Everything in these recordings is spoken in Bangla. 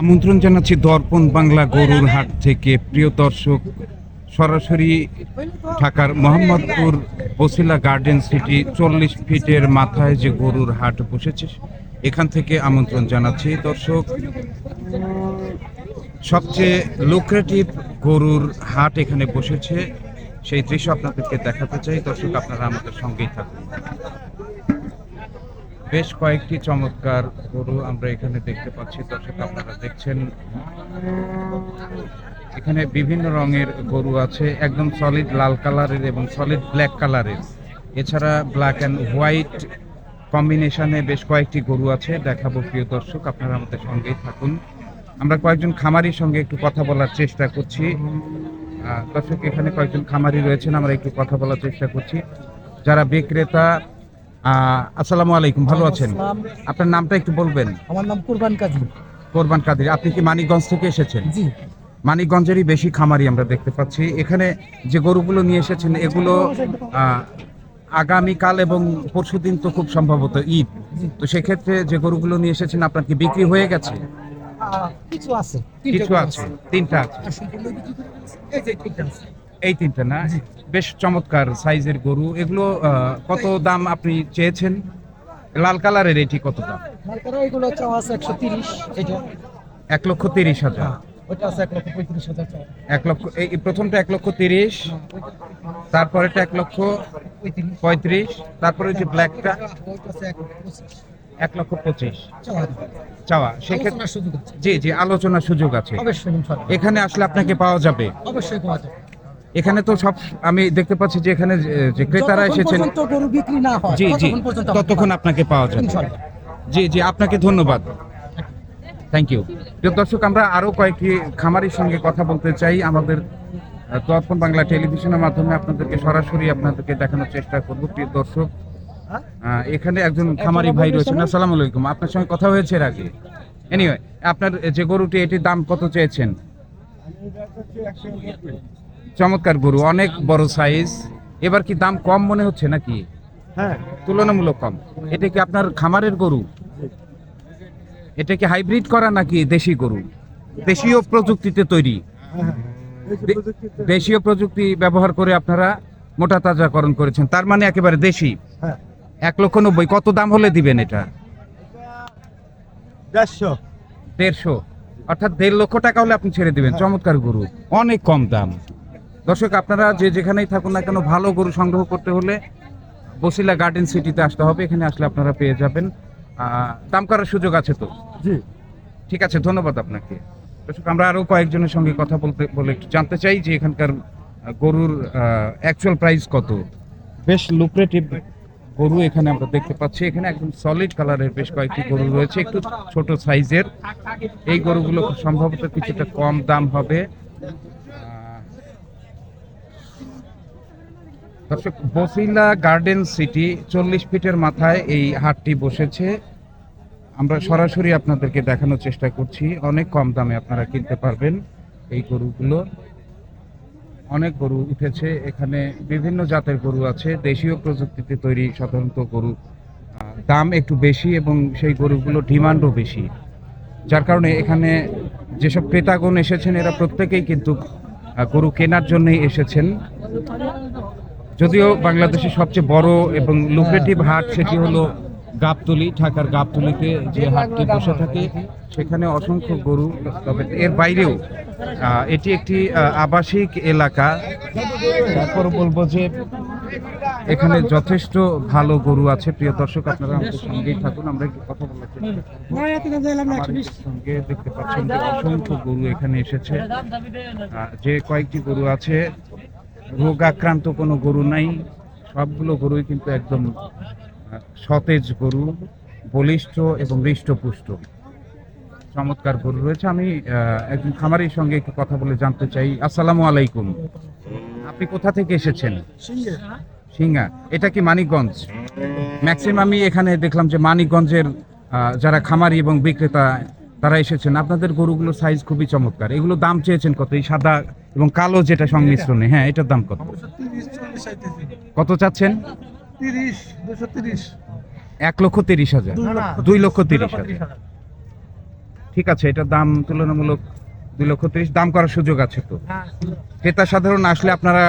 আমন্ত্রণ জানাচ্ছি দর্পণ বাংলা গরুর হাট থেকে। প্রিয় দর্শক, সরাসরি ঢাকার মোহাম্মদপুর বসিলা গার্ডেন সিটি চল্লিশ ফিটের মাথায় যে গরুর হাট বসেছে, এখান থেকে আমন্ত্রণ জানাচ্ছি। দর্শক, সবচেয়ে লুক্রেটিভ গরুর হাট এখানে বসেছে, সেই দৃশ্য আপনাদেরকে দেখাতে চাই। দর্শক, আপনারা আমাদের সঙ্গেই থাকুন। বেশ কয়েকটি চমৎকার গরু আমরা এখানে দেখতে পাচ্ছি। দর্শক, আপনারা দেখছেন। এখানে বিভিন্ন রঙের গরু আছে, একদম সলিড লাল কালারের এবং সলিড ব্ল্যাক কালারের। এছাড়া ব্ল্যাক অ্যান্ড হোয়াইট কম্বিনেশনে বেশ কয়েকটি গরু আছে, দেখাবো প্রিয় দর্শক, আপনারা আমাদের সঙ্গেই থাকুন। আমরা কয়েকজন খামারির সঙ্গে একটু কথা বলার চেষ্টা করছি। দর্শক, এখানে কয়েকজন খামারি রয়েছেন, আমরা একটু কথা বলার চেষ্টা করছি। যারা বিক্রেতা আসসালামু আলাইকুম ভালো আছেন? আপনার নামটা একটু বলবেন। আমার নাম কুরবান কাজী। কোরবান কাদির আপনি কি মানিকগঞ্জ থেকে এসেছেন? জি। মানিকগঞ্জেরই বেশি খামারি আমরা দেখতে পাচ্ছি। এখানে যে গরুগুলো নিয়ে এসেছেন এগুলো আগামীকাল এবং পরশুদিন তো খুব সম্ভবত ঈদ। তো সেক্ষেত্রে যে গরুগুলো নিয়ে এসেছেন আপনার কি বিক্রি হয়ে গেছে? কিছু আছে। কিছু আছে। তিনটা আছে। এই যে তিনটা আছে। এই তিনটা না? বেশ চমৎকার সাইজের গরু। এগুলো কত দাম আপনি চেয়েছেন? লাল কালারের এটি কত দাম? এগুলো চাওয়া আছে একশো তিরিশ এটা। এক লক্ষ তিরিশ হাজার। হ্যাঁ, এক লক্ষ এই প্রথমটা এক লক্ষ তিরিশ তারপরেটা এক লক্ষ পঁয়ত্রিশ। তারপরে যে ব্ল্যাকটা এক লক্ষ পঁচিশ। চাওয়া। সেক্ষেত্রে জি জি আলোচনার সুযোগ আছে। এখানে আসলে আপনাকে পাওয়া যাবে। অবশ্যই পাওয়া যাবে। এখানে তো সব আমি দেখতে পাচ্ছি যে এখানে যে- ক্রেতারা এসেছেন। গরু বিক্রি না হয় জি জি ততক্ষণ আপনাকে পাওয়া যাবে। জি জি আপনাকে ধন্যবাদ। থ্যাংক ইউ প্রিয় দর্শক আমরা আরও কয়েকটি খামারির সঙ্গে কথা বলতে চাই। আমাদের দর্পণ বাংলা টেলিভিশনের মাধ্যমে আপনাদেরকে সরাসরি আপনাদেরকে দেখানোর চেষ্টা করব প্রিয় দর্শক? আহ, এখানে একজন খামারি ভাই রয়েছেন। আসসালামু আলাইকুম। আপনার সঙ্গে কথা হয়েছে এর আগে। এনিওয়ে আপনার যে গরুটি এটির দাম কত চেয়েছেন? চমৎকার গরু অনেক বড় সাইজ এবার কি দাম কম মনে হচ্ছে নাকি? হ্যাঁ। তুলনামূলক কম। এটা কি আপনার খামারের গরু? এটা কি হাইব্রিড করা নাকি দেশি গরু? দেশীয় প্রযুক্তিতে তৈরি। দেশীয় প্রযুক্তি ব্যবহার করে আপনারা মোটা তাজাকরণ করেছেন। তার মানে একেবারে দেশি। হ্যাঁ। এক লক্ষ নব্বই কত দাম হলে দিবেন এটা? দেড়শো। দেড়শো। অর্থাৎ দেড় লক্ষ টাকা হলে আপনি ছেড়ে দিবেন। চমৎকার গরু। অনেক কম দাম। দর্শক আপনারা যে যেখানেই থাকুন না কেন ভালো গরু সংগ্রহ করতে হলে বসিলা গার্ডেন সিটিতে আসতে হবে। এখানে আসলে আপনারা পেয়ে যাবেন। দাম করার সুযোগ আছে তো? জি। ঠিক আছে ধন্যবাদ আপনাকে। দর্শক আমরা আরও কয়েকজনের সঙ্গে কথা বলতে বলে একটু জানতে চাই যে এখানকার গরুর অ্যাকচুয়াল প্রাইস কত? বেশ লুক্রেটিভ গরু এখানে আমরা দেখতে পাচ্ছি। এখানে একদম সলিড কালারের বেশ কয়েকটি গরু রয়েছে একটু ছোট সাইজের এই গরুগুলো সম্ভবত কিছুটা কম দাম হবে। দর্শক, বসিলা গার্ডেন সিটি চল্লিশ ফিটের মাথায় এই হাটটি বসেছে। আমরা সরাসরি আপনাদেরকে দেখানোর চেষ্টা করছি। অনেক কম দামে আপনারা কিনতে পারবেন এই গরুগুলো। অনেক গরু উঠেছে। এখানে বিভিন্ন জাতের গরু আছে। দেশীয় প্রযুক্তিতে তৈরি সাধারণত গরু দাম একটু বেশি এবং সেই গরুগুলো ডিমান্ডও বেশি। যার কারণে এখানে যেসব ক্রেতাগণ এসেছেন, এরা প্রত্যেকেই কিন্তু গরু কেনার জন্যই এসেছেন। যদিও বাংলাদেশের সবচেয়ে বড় এবং লুক্রেটিভ হাট সেটি হলো গাবতলি ঢাকার গাবতলিতে যে হাটটি বসে থাকে সেখানে অসংখ্য গরু তবে এর বাইরেও এটি একটি আবাসিক এলাকা। তারপর বলব যে এখানে যথেষ্ট ভালো গরু আছে। প্রিয় দর্শক আপনারা আমাদের সঙ্গেই থাকুন। আমরা একটু কথা বলার চেষ্টা সঙ্গে দেখতে পাচ্ছেন যে অসংখ্য গরু এখানে এসেছে। যে কয়েকটি গরু আছে রোগ আক্রান্ত কোনো গরু নাই। সবগুলো গরুই কিন্তু একদম সতেজ গরু বলিষ্ঠ এবং হৃষ্টপুষ্ট। চমৎকার গরু রয়েছে। আমি একজন খামারির সঙ্গে একটু কথা বলে জানতে চাই। আসসালামু আলাইকুম। আপনি কোথা থেকে এসেছেন? সিঙ্গা। এটা কি মানিকগঞ্জ? ম্যাক্সিমামই এখানে দেখলাম যে মানিকগঞ্জের যারা খামারি এবং বিক্রেতা তারা এসেছেন। আপনাদের গরুগুলো সাইজ খুবই চমৎকার। এগুলো দাম চেয়েছেন কত? এই সাদা এবং কালো যেটা সংমিশ্রণে হ্যাঁ এটার দাম কত? কত চাচ্ছেন? এক লক্ষ তিরিশ হাজার। দুই লক্ষ তিরিশ হাজার। ঠিক আছে এটার দাম তুলনামূলক দুই লক্ষ তিরিশ। দাম করার সুযোগ আছে তো? হ্যাঁ। ক্রেতা সাধারণ আসলে আপনারা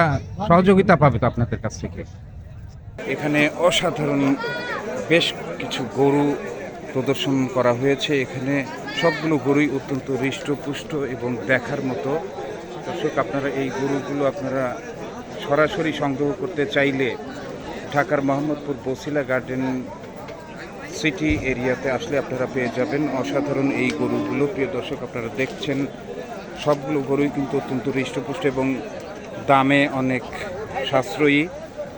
সহযোগিতা পাবে তো আপনাদের কাছ থেকে? এখানে অসাধারণ বেশ কিছু গরু প্রদর্শন করা হয়েছে। এখানে সবগুলো গরুই অত্যন্ত হৃষ্টপুষ্ট এবং দেখার মতো দর্শক, আপনারা এই গরুগুলো আপনারা সরাসরি সংগ্রহ করতে চাইলে ঢাকার মোহাম্মদপুর বসিলা গার্ডেন সিটি এরিয়াতে আসলে আপনারা পেয়ে যাবেন। অসাধারণ এই গরুগুলো। প্রিয় দর্শক, আপনারা দেখছেন, সবগুলো গরুই কিন্তু অত্যন্ত হৃষ্টপুষ্ট এবং দামে অনেক সাশ্রয়ী।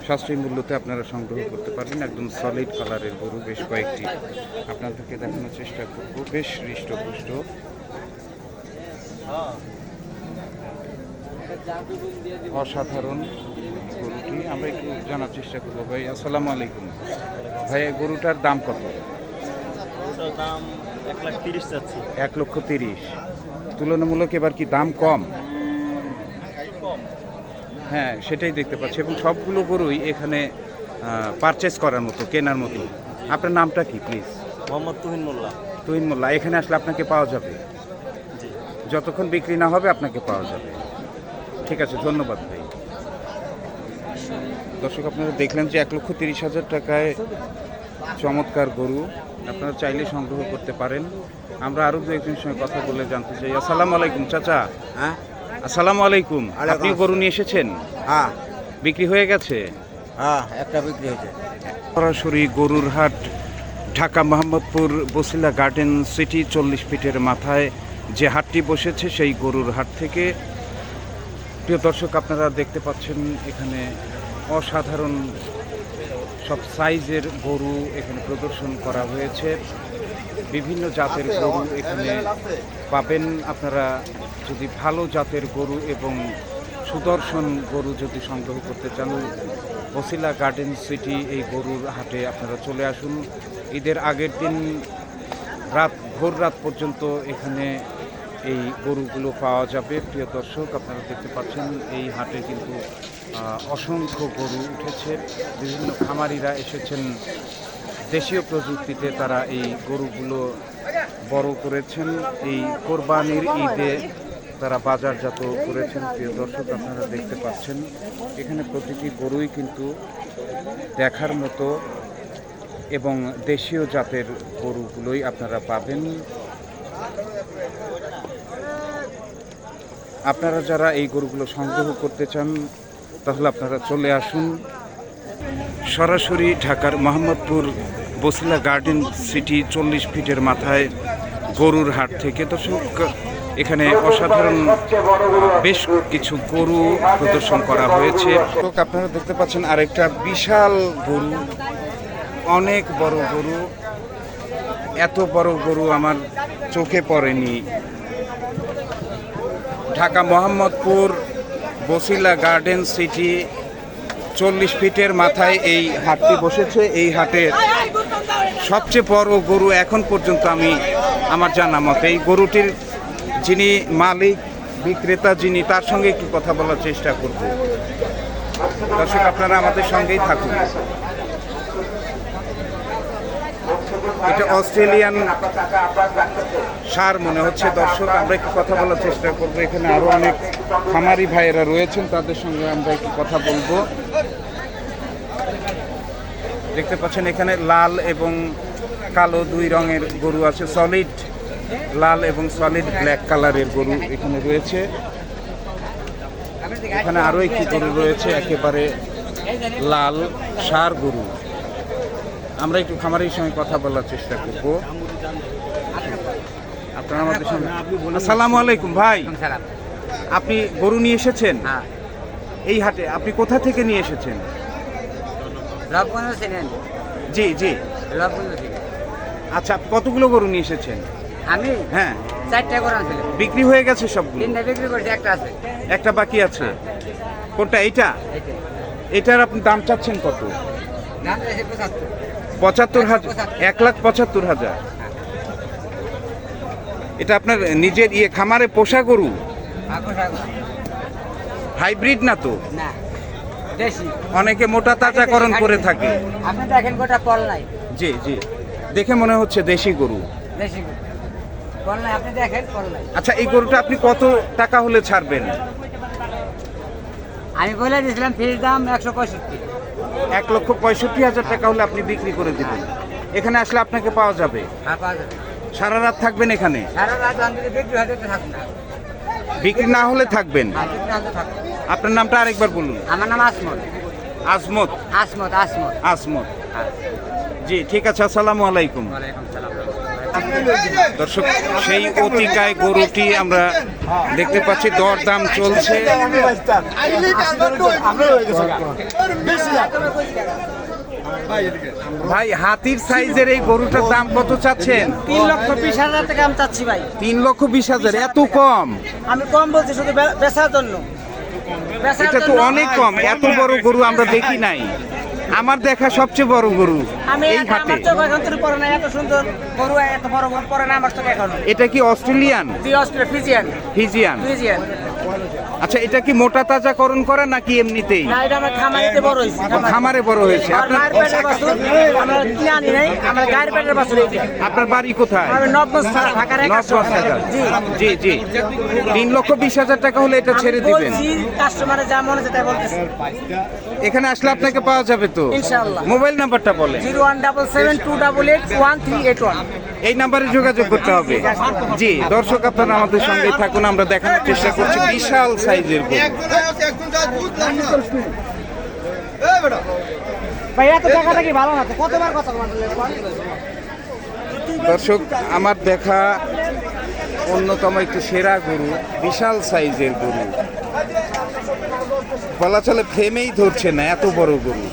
সাশ্রয়ী মূল্যতে আপনারা সংগ্রহ করতে পারবেন। একদম সলিড কালারের গরু। বেশ কয়েকটি আপনাদেরকে দেখানোর চেষ্টা করব। বেশ হৃষ্টপুষ্ট। অসাধারণ গরুটি। আমরা একটু জানার চেষ্টা করব। ভাই আসসালামু আলাইকুম। ভাই গরুটার দাম কত? দাম এক লক্ষ তিরিশ। তুলনামূলক এবার কি দাম কম? কম। হ্যাঁ সেটাই দেখতে পাচ্ছি। এবং সবগুলো গরুই এখানে পারচেস করার মতো কেনার মতো। আপনার নামটা কি প্লিজ মোহাম্মদ তুহিন মোল্লা। তুহিন মোল্লা। এখানে আসলে আপনাকে পাওয়া যাবে? যতক্ষণ বিক্রি না হবে আপনাকে পাওয়া যাবে। ঠিক আছে ধন্যবাদ ভাই। দর্শক আপনারা দেখলেন যে এক লক্ষ তিরিশ হাজার টাকায় চমৎকার গরু। আপনারা চাইলে সংগ্রহ করতে পারেন। আমরা আরও দু একজনের সঙ্গে কথা বলে জানতে চাই। আসসালামু আলাইকুম চাচা। হ্যাঁ? আসসালামু আলাইকুম। আপনি গরু নিয়ে এসেছেন? হ্যাঁ। বিক্রি হয়ে গেছে? হ্যাঁ একটা বিক্রি হয়েছে। সরাসরি গরুর হাট ঢাকা মোহাম্মদপুর বসিলা গার্ডেন সিটি চল্লিশ ফিটের মাথায় যে হাটটি বসেছে সেই গরুর হাট থেকে প্রিয় দর্শক আপনারা দেখতে পাচ্ছেন এখানে অসাধারণ সব সাইজের গরু এখানে প্রদর্শন করা হয়েছে। বিভিন্ন জাতের গরু এখানে পাবেন। আপনারা যদি ভালো জাতের গরু এবং সুদর্শন গরু যদি সংগ্রহ করতে চান বসিলা গার্ডেন সিটি এই গরুর হাটে আপনারা চলে আসুন। ঈদের আগের দিন রাত ভোর রাত পর্যন্ত এখানে এই গরুগুলো পাওয়া যাবে। প্রিয় দর্শক, আপনারা দেখতে পাচ্ছেন, এই হাটে কিন্তু অসংখ্য গরু উঠেছে। বিভিন্ন খামারিরা এসেছেন। দেশীয় প্রযুক্তিতে তারা এই গরুগুলো বড় করেছেন। এই কোরবানির ঈদে তারা বাজারজাত করেছেন। প্রিয় দর্শক, আপনারা দেখতে পাচ্ছেন, এখানে প্রতিটি গরুই কিন্তু দেখার মতো এবং দেশীয় জাতের গরুগুলোই আপনারা পাবেন। আপনারা যারা এই গরুগুলো সংগ্রহ করতে চান, তাহলে আপনারা চলে আসুন। সরাসরি ঢাকার মোহাম্মদপুর বসিলা গার্ডেন সিটি চল্লিশ ফিটের মাথায় গরুর হাট থেকে। দর্শক, এখানে অসাধারণ বেশ কিছু গরু প্রদর্শন করা হয়েছে। আপনারা দেখতে পাচ্ছেন আরেকটা বিশাল গরু, অনেক বড় গরু। এত বড় গরু আমার চোখে পড়েনি। ঢাকা মোহাম্মদপুর বসিলা গার্ডেন সিটি চল্লিশ ফিটের মাথায় এই হাটটি বসেছে। এই হাটের সবচেয়ে বড় গরু এখন পর্যন্ত আমি আমার জানা মতে এই গরুটির যিনি মালিক, বিক্রেতা যিনি, তার সঙ্গে একটু কথা বলার চেষ্টা করব। দর্শক, আপনারা আমাদের সঙ্গেই থাকুন। এটা অস্ট্রেলিয়ান সার মনে হচ্ছে। দর্শক, আমরা একটু কথা বলার চেষ্টা করব। এখানে আরও অনেক খামারি ভাইয়েরা রয়েছেন, তাদের সঙ্গে আমরা একটু কথা বলব। দেখতে পাচ্ছেন এখানে লাল এবং কালো দুই রঙের গরু আছে। সলিড লাল এবং সলিড ব্ল্যাক কালারের গরু এখানে রয়েছে। এখানে আরও একটি গরু রয়েছে, একেবারে লাল সার গরু। আমরা একটু খামারের সঙ্গে কথা বলার চেষ্টা করব। আপনারা আমাদের সঙ্গে আসসালামু আলাইকুম ভাই। আপনি গরু নিয়ে এসেছেন? হ্যাঁ। এই হাটে আপনি কোথা থেকে নিয়ে এসেছেন? জি জি। আচ্ছা কতগুলো গরু নিয়ে এসেছেন? আমি? হ্যাঁ। চারটা ছিলাম বিক্রি হয়ে গেছে সবগুলো? তিনটা বিক্রি করছি একটা আছে। একটা বাকি আছে? কোনটা এইটা। এটার আপনি দাম চাচ্ছেন কত? দাম চাইছে পঁচাত্তর। পঁচাত্তর হাজার এক লাখ পঁচাত্তর হাজার। এটা আপনার নিজের ইয়ে খামারে পোষা গরু? আকর্ষ। হাইব্রিড না তো? অনেকে মোটা তাজাকরণ করে থাকে। আপনি দেখেন গোটা পল নাই। জি জি। দেখে মনে হচ্ছে দেশি গরু। দেশি করলে আপনি দেখেন করলে আচ্ছা এই গরুটা আপনি কত টাকা হলে ছাড়বেন? আমি বলে দিয়েছিলাম ফিস দাম একশো পঁয়ষট্টি। এক লক্ষ পঁয়ষট্টি হাজার টাকা হলে আপনি বিক্রি করে দেবেন। এখানে আসলে আপনাকে পাওয়া যাবে। হ্যাঁ সারা রাত থাকবেন এখানে? বিক্রি না। হলে থাকবেন? থাকুন আপনার নামটা আরেকবার বলুন। আমার নাম আসমত। আসমত? আসমত আসমত। আসমত। জি ঠিক আছে আসসালামু আলাইকুম। ওয়ালাইকুম সালাম। দর্শক সেই অতিকায় গরুটি আমরা দেখতে পাচ্ছি দরদাম চলছে। ভাই হাতির সাইজের এই গরুটার দাম কত চাচ্ছেন? তিন লক্ষ বিশ হাজার টাকা আমি চাচ্ছি ভাই। তিন লক্ষ বিশ হাজার এত কম? আমি কম বলছি শুধু বেচার জন্য। এটা তো অনেক কম এত বড় গরু আমরা দেখি নাই। আমার দেখা সবচেয়ে বড় গরু। আমি এই হাটে। এটা কি অস্ট্রেলিয়ান? ফিজিয়ান। ফিজিয়ান। আচ্ছা এটা কি মোটা তাজাকরণ করা নাকি এমনিতেই? না এটা আমার খামারিতে বড় হয়েছে খামারে। বড় হয়েছে। আপনার আমরা কিনে আনি নাই আমার গায়ের পেটের বাছুর আপনার বাড়ি কোথায়? আমি নবগঞ্জ থানা ঢাকার এক। জি। জি তিন লক্ষ বিশ হাজার টাকা হলে এটা ছেড়ে দিবেন। কাস্টমারে যা মনে বলতেছে। এখানে আসলে আপনাকে পাওয়া যাবে তো? ইনশাআল্লাহ। মোবাইল নাম্বারটা বলেন। Zero one double seven two double eight one three eight one. এই নাম্বারে যোগাযোগ করতে হবে। জি দর্শক আপনারা আমাদের সঙ্গে থাকুন আমরা দেখানোর চেষ্টা করছি। বিশাল সাইজের গরু। ভাই এত টাকাটা কি ভালো না? কতবার কথা দর্শক আমার দেখা অন্যতম একটি সেরা গরু বিশাল সাইজের গরু। বলা চলে ফ্রেমেই ধরছে না এত বড় গরু।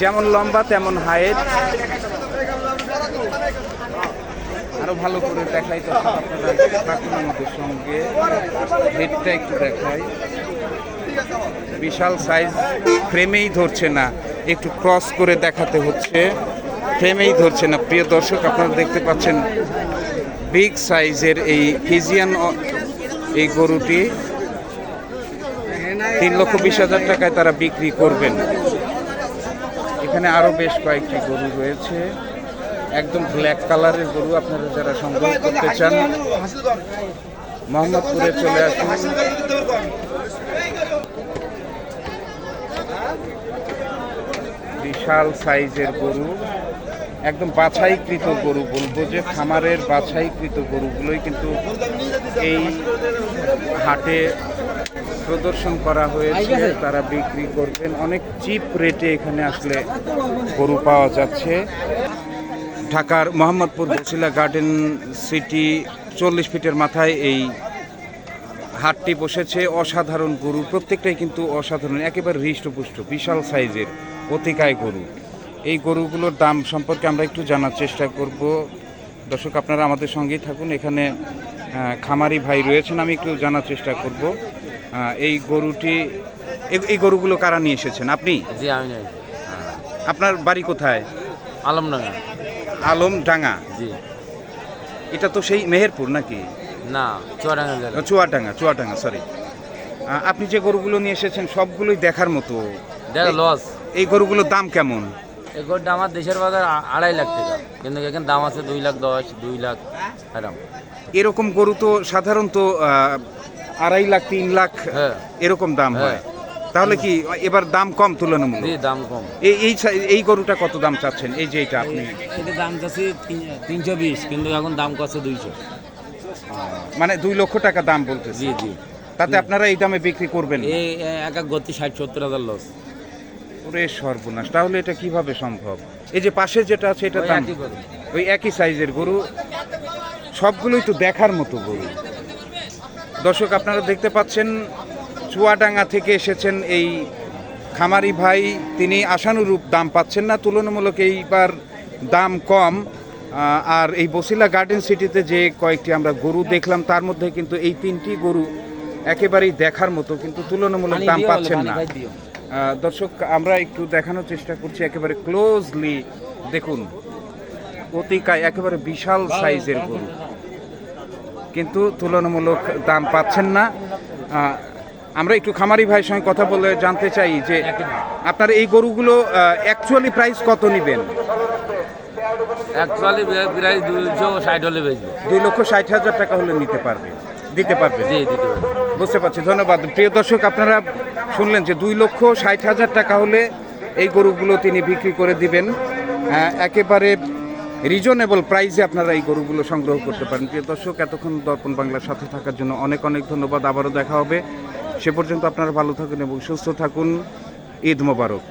যেমন লম্বা তেমন হাইট আরও ভালো করে দেখাই তো আপনারা সঙ্গে। হেডটা একটু দেখাই। বিশাল সাইজ ফ্রেমেই ধরছে না। একটু ক্রস করে দেখাতে হচ্ছে। ফ্রেমেই ধরছে না। প্রিয় দর্শক, আপনারা দেখতে পাচ্ছেন বিগ সাইজের এই ফিজিয়ান এই গরুটি। তিন লক্ষ বিশ হাজার টাকায় তারা বিক্রি করবেন। এখানে আরও বেশ কয়েকটি গরু রয়েছে। একদম ব্ল্যাক কালারের গরু আপনারা যারা সংগ্রহ করতে চান, মোহাম্মদপুরে চলে আসুন। বিশাল সাইজের গরু, একদম বাছাইকৃত গরু বলব যে খামারের বাছাইকৃত গরুগুলোই কিন্তু এই হাটে প্রদর্শন করা হয়েছে, তারা বিক্রি করবেন। অনেক চিপ রেটে এখানে আসলে গরু পাওয়া যাচ্ছে। ঢাকার মোহাম্মদপুর বসিলা গার্ডেন সিটি চল্লিশ ফিটের মাথায় এই হাটটি বসেছে। অসাধারণ গরু প্রত্যেকটাই কিন্তু অসাধারণ একেবারে হৃষ্টপুষ্ট বিশাল সাইজের অতিকায় গরু। এই গরুগুলোর দাম সম্পর্কে আমরা একটু জানার চেষ্টা করব। দর্শক আপনারা আমাদের সঙ্গেই থাকুন। এখানে খামারি ভাই রয়েছেন আমি একটু জানার চেষ্টা করব। এই গরুটি এই- গরুগুলো কারা নিয়ে এসেছেন? আপনি? জি আমি আপনার বাড়ি কোথায়? আলমডাঙ্গা। আলম ডাঙ্গা? জি। এটা তো সেই মেহেরপুর নাকি? না চুয়াডাঙ্গা জেলা। চুয়াডাঙ্গা চুয়াডাঙ্গা সরি আপনি যে গরুগুলো নিয়ে এসেছেন সবগুলোই দেখার মতো। দেখ লস এই গরুগুলোর দাম কেমন? এই গোডটা আমার দেশের বাজার আড়াই লাখ টাকা। কিন্তু এখানে দাম আছে দুই লাখ দশ দুই লাখ এরম। এরকম গরু তো সাধারণত আড়াই লাখ তিন লাখ হ্যাঁ। এরকম দাম হয়। হ্যাঁ। তাহলে কি এবার দাম কম তুলনামূলক? জি দাম কম। এই এই এই গরুটা কত দাম চাচ্ছেন? এই যে এটা আপনি। এটা দাম চাচ্ছি তিনশো বিশ কিন্তু এখন দাম করছে দুইশো। মানে দুই লক্ষ টাকা দাম বলতেছি। জি জি। তাতে আপনারা এই দামে বিক্রি করবেন এই এক এক গতি ষাট সত্তর হাজার লস ওরে সর্বনাশ তাহলে এটা কীভাবে সম্ভব? এই যে পাশে যেটা আছে এটা দাম ওই একই সাইজের গরু সবগুলোই তো দেখার মতো গরু। দর্শক আপনারা দেখতে পাচ্ছেন চুয়াডাঙ্গা থেকে এসেছেন এই খামারি ভাই। তিনি আশানুরূপ দাম পাচ্ছেন না তুলনামূলক এইবার দাম কম। আর এই বসিলা গার্ডেন সিটিতে যে কয়েকটি আমরা গরু দেখলাম তার মধ্যে কিন্তু এই তিনটি গরু একেবারেই দেখার মতো কিন্তু তুলনামূলক দাম পাচ্ছেন না। দর্শক আমরা একটু দেখানোর চেষ্টা করছি একেবারে ক্লোজলি দেখুন। অতিকায় একেবারে বিশাল সাইজের গরু। কিন্তু তুলনামূলক দাম পাচ্ছেন না। আমরা একটু খামারি ভাইয়ের সঙ্গে কথা বলে জানতে চাই যে আপনার এই গরুগুলো অ্যাকচুয়ালি প্রাইস কত নেবেন? অ্যাকচুয়ালি প্রায় দুইশো ষাট হলে বেচবো। দুই লক্ষ ষাট হাজার টাকা হলে নিতে পারবে দিতে পারবে। জি দিতে পারব। বুঝতে পারছি ধন্যবাদ। প্রিয় দর্শক আপনারা শুনলেন যে দুই লক্ষ ষাট হাজার টাকা হলে এই গরুগুলো তিনি বিক্রি করে দিবেন। একেবারে রিজনেবল প্রাইসে আপনারা এই গরুগুলো সংগ্রহ করতে পারেন। প্রিয় দর্শক এতক্ষণ দর্পণ বাংলার সাথে থাকার জন্য অনেক অনেক ধন্যবাদ। আবারও দেখা হবে। সে পর্যন্ত আপনারা ভালো থাকুন এবং সুস্থ থাকুন। ঈদ মোবারক।